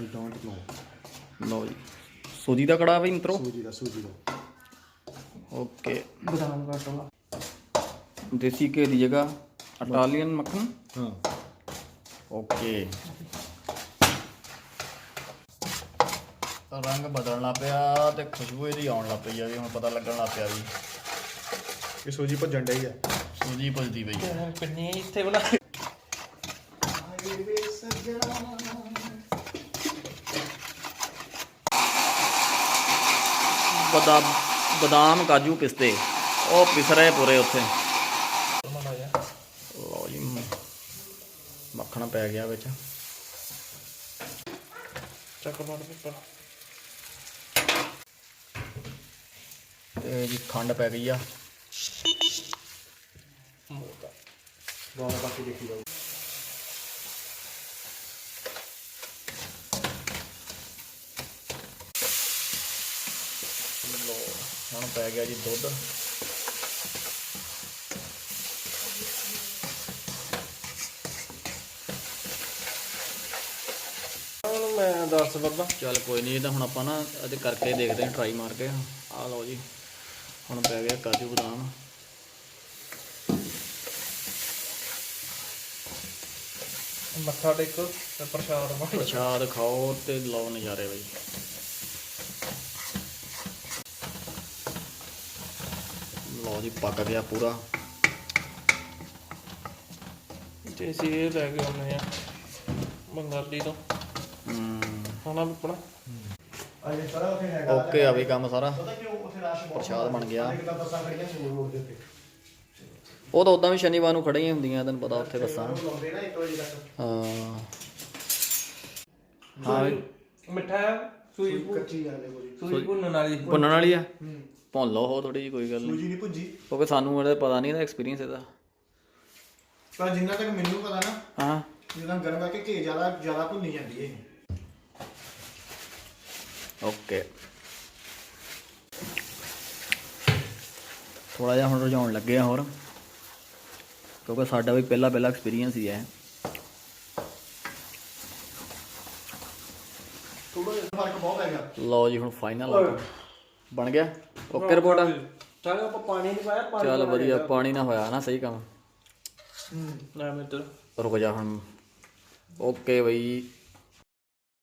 I don't know ਲਓ ਜੀ। ਸੂਜੀ ਦਾ ਕੜਾ ਬਈ ਮਿੱਤਰੋ। ਸੂਜੀ ਦਾ ਸੂਜੀ ਦਾ। ਓਕੇ ਬਦਾਮ ਕੱਟ ਲਾ ਦੇਸੀ ਘੀ ਦੀ ਜਗ੍ਹਾ ਇਟਾਲੀਅਨ ਮੱਖਣ। ਹਾਂ। ਓਕੇ ਰੰਗ ਬਦਲਣ ਲੱਗ ਪਿਆ ਤੇ ਖੁਸ਼ਬੂ ਇਹਦੀ ਆਉਣ ਲੱਗ ਪਈ ਆ ਵੀ ਹੁਣ ਪਤਾ ਲੱਗਣ ਲੱਗ ਪਿਆ ਵੀ ਇਹ ਸੂਜੀ ਭੱਜਣ ਡਈ ਆ। ਸੂਜੀ ਭੁੱਜਦੀ ਪਈ ਆ। ਪਿੰਨੀ ਇੱਥੇ ਬਣਾ ਬਦਾਮ ਬਦਾਮ ਕਾਜੂ ਪਿਸਤੇ। ਉਹ ਪਿਸ ਰਹੇ ਪੂਰੇ ਉੱਥੇ। ਲਓ ਜੀ ਮੱਖਣ ਪੈ ਗਿਆ ਵਿੱਚ। ਚੱਕ ਮਾਰ ਪੇਪਰ ਤੇ ਜੀ ਖੰਡ ਪੈ ਗਈ ਆ। ਗਾਣਾ ਬਾਕੀ ਦੇਖੀ ਜਾਓ ਲਓ ਹੁਣ ਪੈ ਗਿਆ ਜੀ ਦੁੱਧ। ਹੁਣ ਮੈਂ ਦੱਸ ਬੱਬਾ। ਚੱਲ ਕੋਈ ਨਹੀਂ ਇਹ ਤਾਂ ਹੁਣ ਆਪਾਂ ਨਾ ਇਹਦੇ ਕਰਕੇ ਦੇਖਦੇ ਹਾਂ ਟਰਾਈ ਮਾਰ ਕੇ। ਆਹ ਲਓ ਜੀ ਹੁਣ ਪੈ ਗਿਆ ਕਾਜੂ ਬਦਾਮ। ਮੱਥਾ ਟੇਕੋ ਤੇ ਪ੍ਰਸ਼ਾਦ ਬਣ ਪ੍ਰਸ਼ਾਦ ਖਾਓ ਤੇ ਲਓ ਨਜ਼ਾਰੇ ਬਈ। ਲਓ ਜੀ ਪੱਕ ਗਿਆ ਪੂਰਾ। ਤੇ ਅਸੀਂ ਇਹ ਲੈ ਕੇ ਆਉਂਦੇ ਆ ਬੰਗਾਲੀ ਤੋਂ। ਹਮ, ਹਣਾ ਆਪਣਾ। ਅਜੇ ਸਾਰਾ ਉੱਥੇ ਹੈਗਾ। ਓਕੇ ਆ ਵੀ ਕੰਮ ਸਾਰਾ। ਪਤਾ ਕਿਉਂ ਉੱਥੇ ਰਸ਼ ਬਹੁਤ ਪ੍ਰਸ਼ਾਦ ਬਣ ਗਿਆ। ਇੱਕ ਤਾਂ ਬੱਸਾਂ ਖੜੀਆਂ ਸੀ ਰੋਡ ਦੇ ਉੱਤੇ ਉਹ ਤਾਂ ਉਦਾਂ ਵੀ ਸ਼ਨੀਵਾਰ ਨੂੰ ਖੜੀਆਂ ਹੁੰਦੀਆਂ ਤੈਨੂੰ ਪਤਾ ਉੱਥੇ ਬੱਸਾਂ। ਉਹ ਲਾਉਂਦੇ ਨਾ 1 ਵਜੇ ਤੱਕ। ਹਾਂ। ਹਾਂ ਮਿੱਠਾ ਹੈ, ਸੂਈ ਕੱਚੀ ਜਾਂਦੇ ਕੋਈ ਸੂਈ ਭੁੰਨਣ ਵਾਲੀ। ਭੁੰਨਣ ਵਾਲੀ ਆ? ਹੂੰ। ਭੁੰਨ ਲਓ ਹੋ ਥੋੜੀ ਜਿਹੀ ਕੋਈ ਗੱਲ ਨਹੀਂ ਸੂਜੀ ਨਹੀਂ। ਭੁੱਜੀ? ਕਿਉਂਕਿ ਸਾਨੂੰ ਇਹਦਾ ਪਤਾ ਨਹੀਂ ਇਹਦਾ ਐਕਸਪੀਰੀਅੰਸ ਇਹਦਾ। ਪਰ ਜਿੰਨਾ ਤੱਕ ਮੈਨੂੰ ਪਤਾ ਨਾ ਹਾਂ। ਜਿੰਨਾ ਗਰਮ ਕਰਕੇ ਘੀ ਜ਼ਿਆਦਾ ਜ਼ਿਆਦਾ ਭੁੰਨੀ ਜਾਂਦੀ ਹੈ ਓਕੇ ਥੋੜਾ ਜਿਹਾ ਹੁਣ ਰਝਾਉਣ ਲੱਗੇ ਆ ਹੋਰ। ਕਿਉਂਕਿ ਸਾਡਾ ਵੀ ਪਹਿਲਾ ਪਹਿਲਾ ਐਕਸਪੀਰੀਅੰਸ ਹੀ ਹੈ ਥੋੜਾ ਜਿਹਾ ਫ਼ਰਕ ਬਹੁਤ ਪੈ ਗਿਆ। ਲਓ ਜੀ ਹੁਣ ਫਾਈਨਲ ਬਣ ਗਿਆ? ਓਕੇ ਰਿਪੋਰਟ ਚੱਲ ਆਪਾਂ ਪਾਣੀ ਨਹੀਂ ਪਾਇਆ ਪਾਣੀ ਚੱਲ ਵਧੀਆ ਪਾਣੀ ਨਾ ਹੋਇਆ ਨਾ ਸਹੀ ਕੰਮ। ਹੂੰ ਲੈ ਮਿੱਤਰ ਰੁਕ ਜਾ ਹੁਣ। ਓਕੇ ਬਈ।